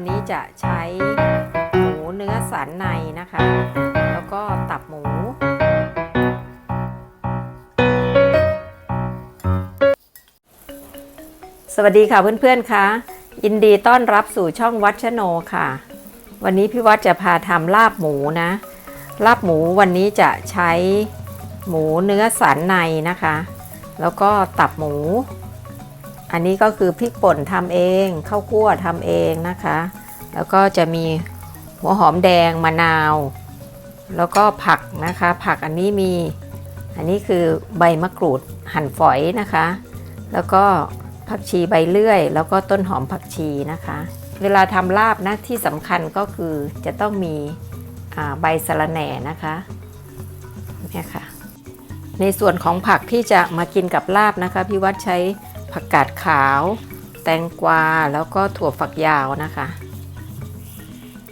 วันนี้จะใช้หมูเนื้อสันในนะคะ แล้วก็ตับหมู สวัสดีค่ะเพื่อนๆค่ะยินดีต้อนรับสู่ช่องวัดชโนค่ะ วันนี้พี่วัดจะพาทำลาบหมูนะ ลาบหมูวันนี้จะใช้หมูเนื้อสันในนะคะ แล้วก็ตับหมู อันนี้ก็คือพริกป่นทำเองข้าวคั่วทำเองนะคะ แล้วก็จะมีหัวหอมแดงมะนาว แล้วก็ผักนะคะ ผักอันนี้มี อันนี้คือใบมะกรูดหั่นฝอยนะคะ แล้วก็ผักชีใบเลื่อย แล้วก็ต้นหอมผักชีนะคะ เวลาทำลาบนะที่สำคัญก็คือจะต้องมีใบสะระแหน่นะคะเนี่ยค่ะในส่วนของผักที่จะมากินกับลาบนะคะพี่วัดใช้ ผักกาดขาว แตงกวา แล้วก็ถั่วฝักยาวนะคะ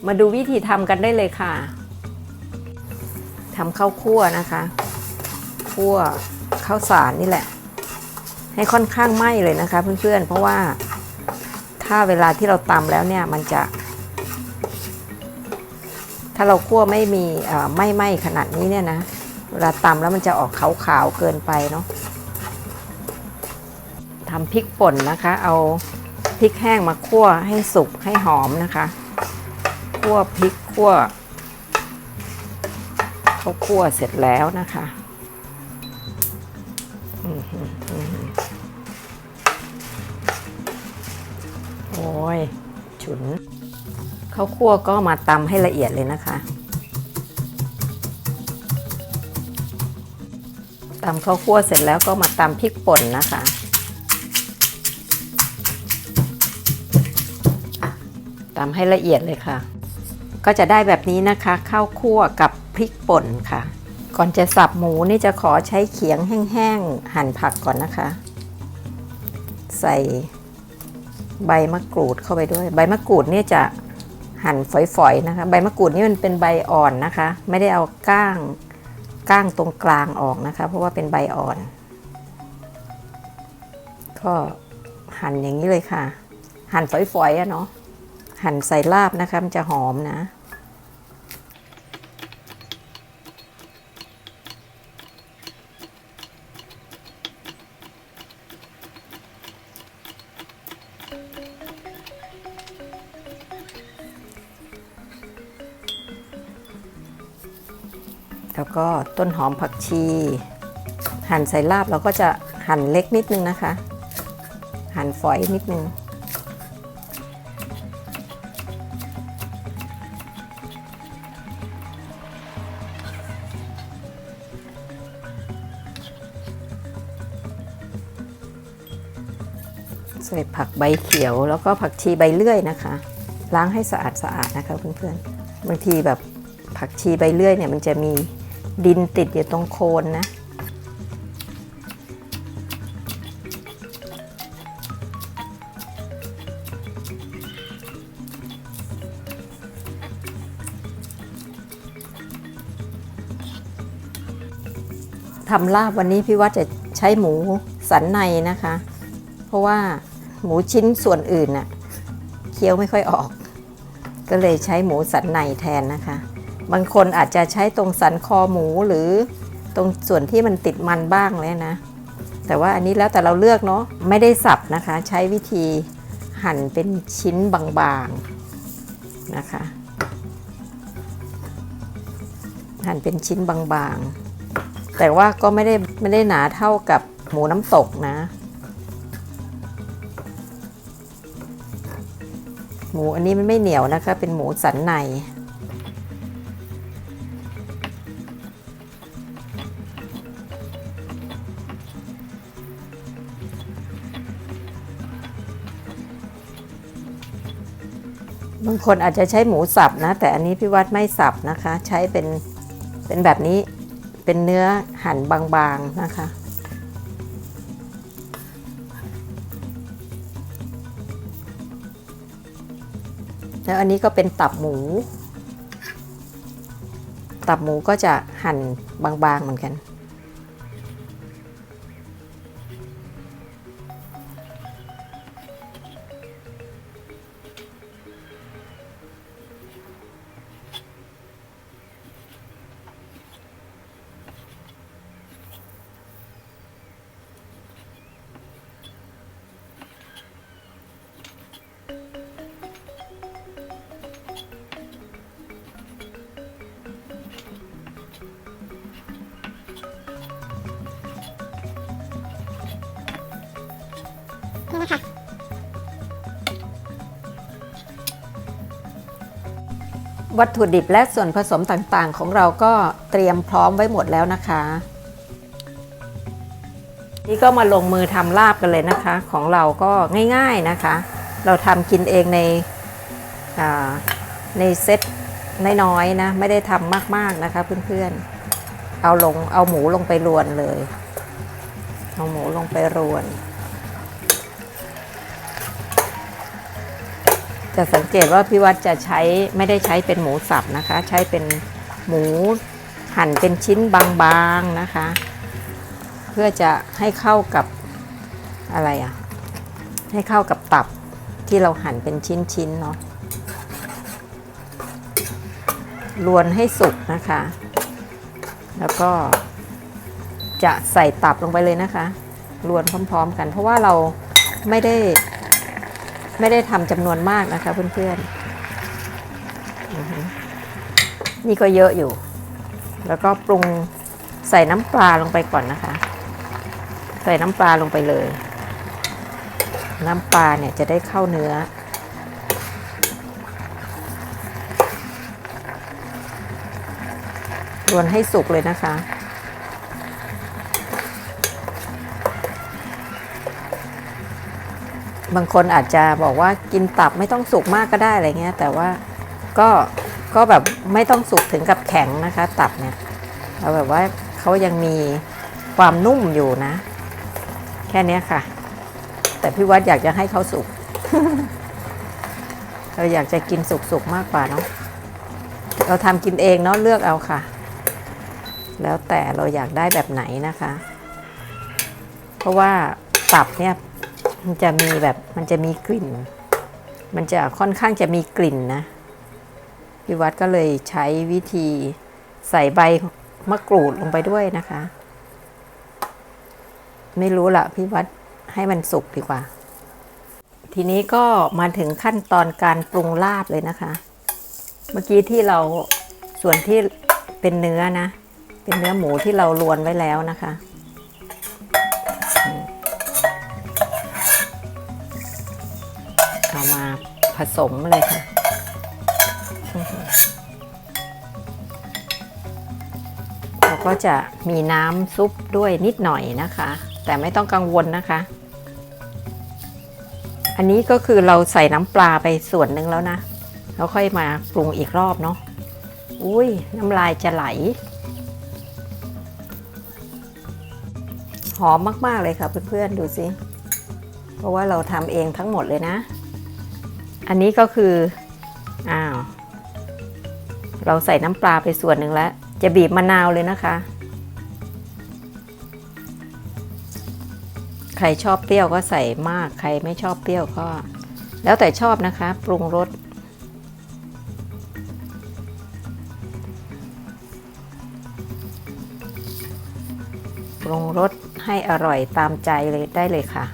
มาดูวิธีทำกันได้เลยค่ะทำข้าวคั่วนะคะคั่วข้าวสารนี่แหละ ให้ค่อนข้างไหม้เลยนะคะ เพื่อนๆเพราะว่าถ้าเวลาที่เราตำแล้วเนี่ยมันจะ ถ้าเราคั่วไม่มีไม่ไหม้ขนาดนี้เนี่ยนะเวลาตำแล้วมันจะออกขาวๆเกินไปเนาะ ทำพริกป่นนะคะ เอาพริกแห้งมาคั่วให้สุกให้หอมนะคะคั่วพริกคั่วเขาคั่วเสร็จแล้วนะคะโอ้ยฉุนข้าวคั่วก็มาตำให้ละเอียดเลยนะคะตำข้าวคั่วเสร็จแล้วก็มาตำพริกป่นนะคะ ตำให้ละเอียดเลยค่ะ ก็จะได้แบบนี้นะคะ ข้าวคั่วกับพริกป่นค่ะ ก่อนจะสับหมูนี่จะขอใช้เขียงแห้งๆหั่นผักก่อนนะคะ ใส่ใบมะกรูดเข้าไปด้วย ใบมะกรูดเนี่ยจะหั่นฝอยๆนะคะ ใบมะกรูดนี่มันเป็นใบอ่อนนะคะ ไม่ได้เอาก้างก้างตรงกลางออกนะคะ เพราะว่าเป็นใบอ่อน ก็หั่นอย่างนี้เลยค่ะ หั่นฝอยๆอะเนาะ หั่นใส่ลาบนะคะมันจะหอมนะ แล้วก็ต้นหอมผักชี หั่นใส่ลาบเราก็จะหั่นเล็กนิดนึงนะคะ หั่นฝอยนิดนึง ใส่ผักใบเขียว แล้วก็ผักชีใบเลื่อยนะคะ ล้างให้สะอาดสะอาดนะคะเพื่อนๆบางทีแบบผักชีใบเลื่อยเนี่ยมันจะมีดินติดอยู่ตรงโคนนะทำลาบวันนี้พี่ว่าจะใช้หมูสันในนะคะ เพราะว่า หมูชิ้นส่วนอื่นน่ะเคี้ยวไม่ค่อยออก ก็เลยใช้หมูสันในแทนนะคะ บางคนอาจจะใช้ตรงสันคอหมูหรือตรงส่วนที่มันติดมันบ้างเลยนะ แต่ว่าอันนี้แล้วแต่เราเลือกเนาะไม่ได้สับนะคะ ใช้วิธีหั่นเป็นชิ้นบางๆนะคะ หั่นเป็นชิ้นบางๆ แต่ว่าก็ไม่ได้ไม่ได้หนาเท่ากับหมูน้ำตกนะ หมูอันนี้มันไม่เหนียวนะคะ เป็นหมูสันใน บางคนอาจจะใช้หมูสับนะ แต่อันนี้พี่วัดไม่สับนะคะ ใช้เป็นเป็นแบบนี้เป็นเนื้อหั่นบางๆนะคะ แล้วอันนี้ก็เป็นตับหมู ตับหมูก็จะหั่นบางๆเหมือนกัน ค่ะ วัตถุดิบและส่วนผสมต่างๆ ของเราก็เตรียมพร้อมไว้หมดแล้วนะคะ นี่ก็มาลงมือทำลาบกันเลยนะคะ ของเราก็ง่ายๆนะคะ เราทำกินเองในในเซตน้อยๆนะ ไม่ได้ทำมากๆนะคะเพื่อนๆ เอาลงเอาหมูลงไปรวนเลย เอาหมูลงไปรวน จะสังเกตว่าพี่วัดจะใช้ไม่ได้ใช้เป็นหมูสับนะคะ ใช้เป็นหมูหั่นเป็นชิ้นบางๆนะคะ เพื่อจะให้เข้ากับอะไรอะให้เข้ากับตับที่เราหั่นเป็นชิ้นๆเนาะรวนให้สุกนะคะ แล้วก็จะใส่ตับลงไปเลยนะคะรวนพร้อม ๆ กัน เพราะว่าเราไม่ได้ ไม่ได้ทำจำนวนมากนะคะเพื่อนๆ นี่ก็เยอะอยู่ แล้วก็ปรุงใส่น้ำปลาลงไปก่อนนะคะ ใส่น้ำปลาลงไปเลย น้ำปลาเนี่ยจะได้เข้าเนื้อ รวนให้สุกเลยนะคะ บางคนอาจจะบอกว่ากินตับไม่ต้องสุกมากก็ได้อะไรเงี้ย แต่ว่าก็ก็แบบไม่ต้องสุกถึงกับแข็งนะคะ ตับเนี่ยเอาแบบว่าเขายังมีความนุ่มอยู่นะ แค่นี้ค่ะ แต่พี่วัดอยากจะให้เขาสุกเราอยากจะกินสุกๆมากกว่าเนาะเราทำกินเองเนาะเลือกเอาค่ะ แล้วแต่เราอยากได้แบบไหนนะคะ เพราะว่าตับเนี่ย มันจะมีแบบมันจะมีกลิ่น มันจะค่อนข้างจะมีกลิ่นนะพี่วัดก็เลยใช้วิธีใส่ใบมะกรูดลงไปด้วยนะคะ ไม่รู้ละพี่วัดให้มันสุกดีกว่า ทีนี้ก็มาถึงขั้นตอนการปรุงลาบเลยนะคะ เมื่อกี้ที่เราส่วนที่เป็นเนื้อนะ เป็นเนื้อหมูที่เราลวนไว้แล้วนะคะ ผสมเลยค่ะ เราก็จะมีน้ำซุปด้วยนิดหน่อยนะคะ แต่ไม่ต้องกังวลนะคะ อันนี้ก็คือเราใส่น้ำปลาไปส่วนหนึ่งแล้วนะแล้วค่อยมาปรุงอีกรอบเนาะ อุ้ยน้ำลายจะไหล หอมมาก ๆ เลยค่ะเพื่อนๆ ดูสิเพราะว่าเราทำเองทั้งหมดเลยนะ อันนี้ก็คือ อ้าว เราใส่น้ำปลาไปส่วนหนึ่งแล้ว จะบีบมะนาวเลยนะคะ ใครชอบเปรี้ยวก็ใส่มาก ใครไม่ชอบเปรี้ยวก็ แล้วแต่ชอบนะคะ ปรุงรส ปรุงรสให้อร่อยตามใจเลยได้เลยค่ะ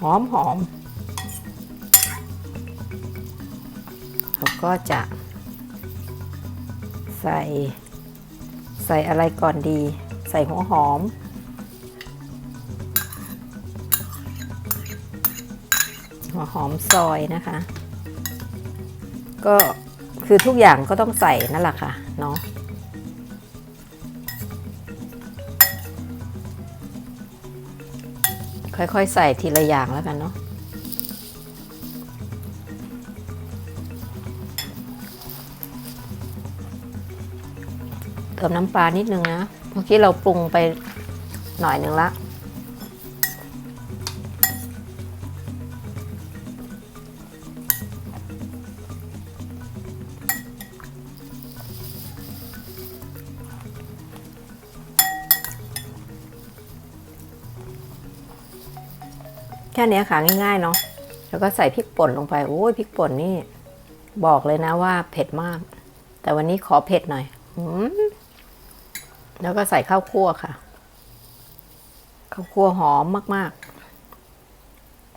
หอมหอมเราก็จะใส่ใส่อะไรก่อนดี ใส่หัวหอม หัวหอมซอยนะคะ ก็คือทุกอย่างก็ต้องใส่นั่นแหละค่ะเนาะ ค่อยๆ ใส่ทีละอย่างแล้วกันเนาะเติมน้ำปลานิดนึงนะ เมื่อกี้เราปรุงไปหน่อยหนึ่งละ ค่เนี้ยค่ะง่ายๆเนาะแล้วก็ใส่พริกป่นลงไปโอ้ยพริกป่นนี่ บอกเลยนะว่าเผ็ดมาก แต่วันนี้ขอเผ็ดหน่อยอแล้วก็ใส่ข้าวคั่วค่ะ ข้าวคั่วหอมมาก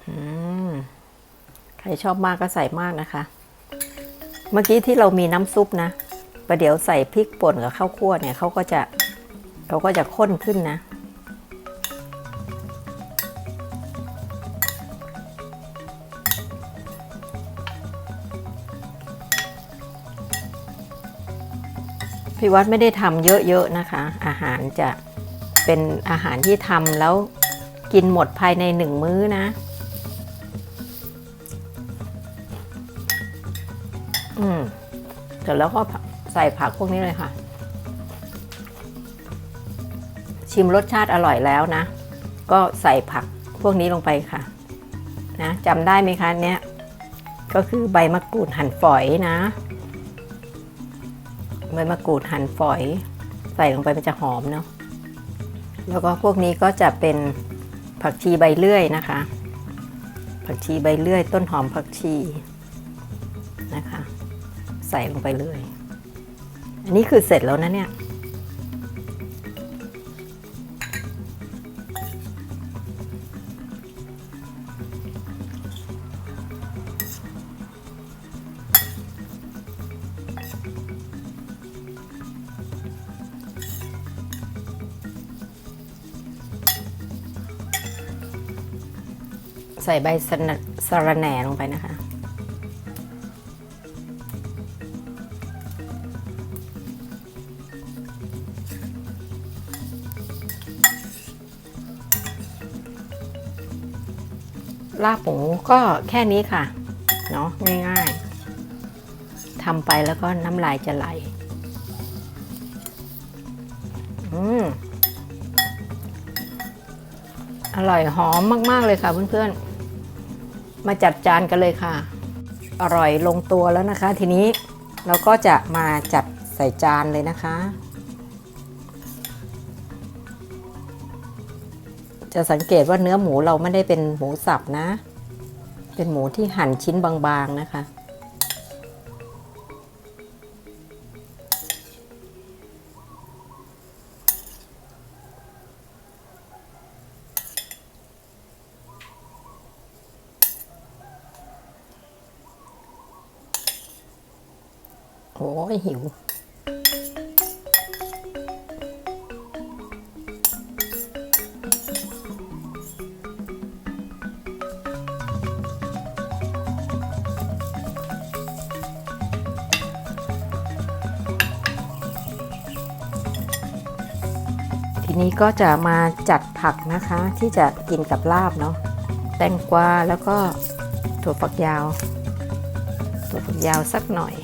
ๆใครชอบมากก็ใส่มากนะคะ เมื่อกี้ที่เรามีน้ำซุปนะประเดี๋ยวใส่พริกป่นกับข้าวคั่วเนี่ยเขาก็จะเขาก็จะข้นขึ้นนะ พี่วัดไม่ได้ทำเยอะๆนะคะ อาหารจะเป็นอาหารที่ทำแล้วกินหมดภายในหนึ่งมื้อนะอืมเสร็จแล้วก็ใส่ผักพวกนี้เลยค่ะ ชิมรสชาติอร่อยแล้วนะ ก็ใส่ผักพวกนี้ลงไปค่ะนะจำได้ไหมคะเนี้ยก็คือใบมะกรูดหั่นฝอยนะ ใบมะกรูดหั่นฝอย ใส่ลงไปมันจะหอมเนาะแล้วก็พวกนี้ก็จะเป็นผักชีใบเลื่อยนะคะ ผักชีใบเลื่อย ต้นหอมผักชีนะคะ ใส่ลงไปเลย อันนี้คือเสร็จแล้วนะเนี่ย ส่ใบสะนสระแหน่ลงไปนะคะ ลาบหมูก็แค่นี้ค่ะ เนาะง่ายๆทำไปแล้วก็น้ำลายจะไหล อืมอร่อยหอมมาก ๆ เลยค่ะเพื่อน ๆ มาจัดจานกันเลยค่ะ อร่อยลงตัวแล้วนะคะ ทีนี้เราก็จะมาจัดใส่จานเลยนะคะ จะสังเกตว่าเนื้อหมูเราไม่ได้เป็นหมูสับนะ เป็นหมูที่หั่นชิ้นบางๆนะคะ โอ้ยหิว ทีนี้ก็จะมาจัดผักนะคะที่จะกินกับลาบเนาะแตงกวาแล้วก็ถั่วฝักยาว ถั่วฝักยาวสักหน่อย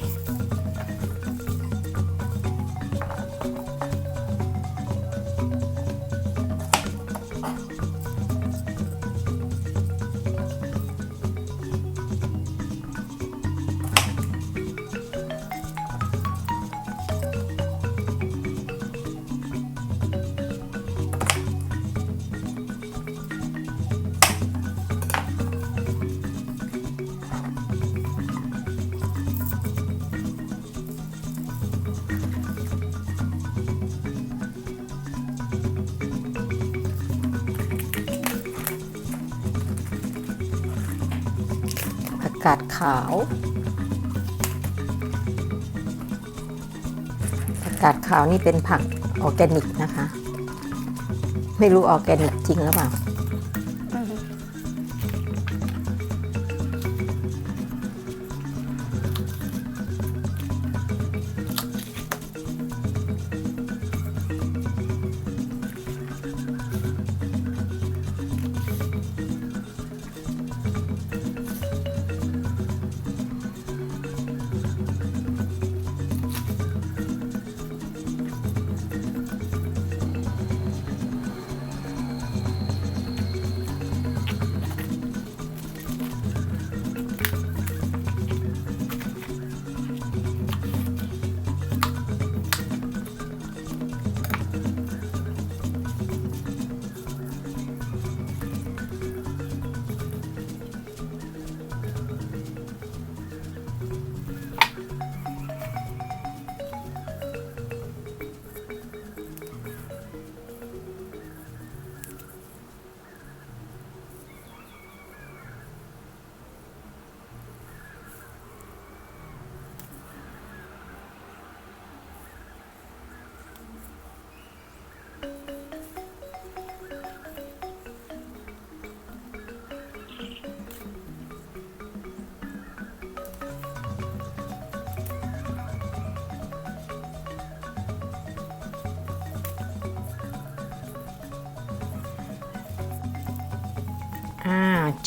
ขาว ผักกาดขาวนี่เป็นผักออร์แกนิกนะคะ ไม่รู้ออร์แกนิกจริงหรือเปล่า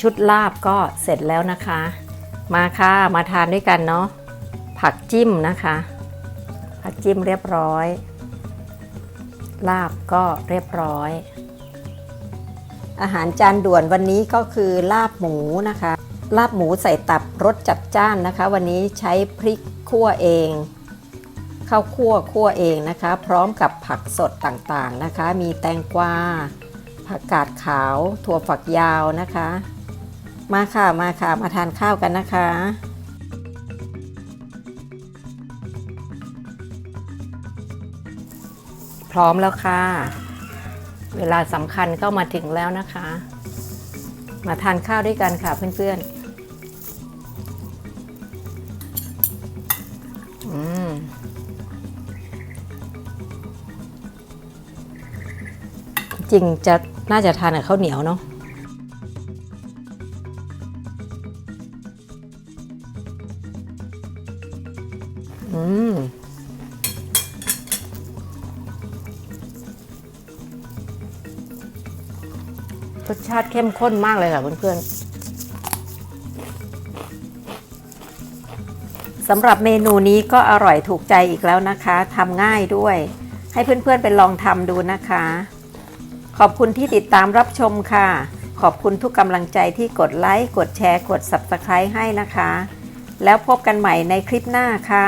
ชุดลาบก็เสร็จแล้วนะคะ มาค่ะมาทานด้วยกันเนาะผักจิ้มนะคะ ผักจิ้มเรียบร้อย ลาบก็เรียบร้อย อาหารจานด่วนวันนี้ก็คือลาบหมูนะคะ ลาบหมูใส่ตับรสจัดจ้านนะคะ วันนี้ใช้พริกคั่วเองข้าวคั่วคั่วเองนะคะ พร้อมกับผักสดต่างๆนะคะ มีแตงกวาผักกาดขาว ถั่วฝักยาวนะคะ มาค่ะมาค่ะมาทานข้าวกันนะคะ พร้อมแล้วค่ะ เวลาสำคัญก็มาถึงแล้วนะคะ มาทานข้าวด้วยกันค่ะเพื่อนๆ อืมจริงจะน่าจะทานกับข้าวเหนียวเนาะอืม รสชาติเข้มข้นมากเลยค่ะเพื่อนๆสำหรับเมนูนี้ก็อร่อยถูกใจอีกแล้วนะคะทำง่ายด้วย ให้เพื่อนๆไปลองทำดูนะคะ ขอบคุณที่ติดตามรับชมค่ะ ขอบคุณทุกกำลังใจที่กดไลค์ กดแชร์ กด Subscribe ให้นะคะ แล้วพบกันใหม่ในคลิปหน้าค่ะ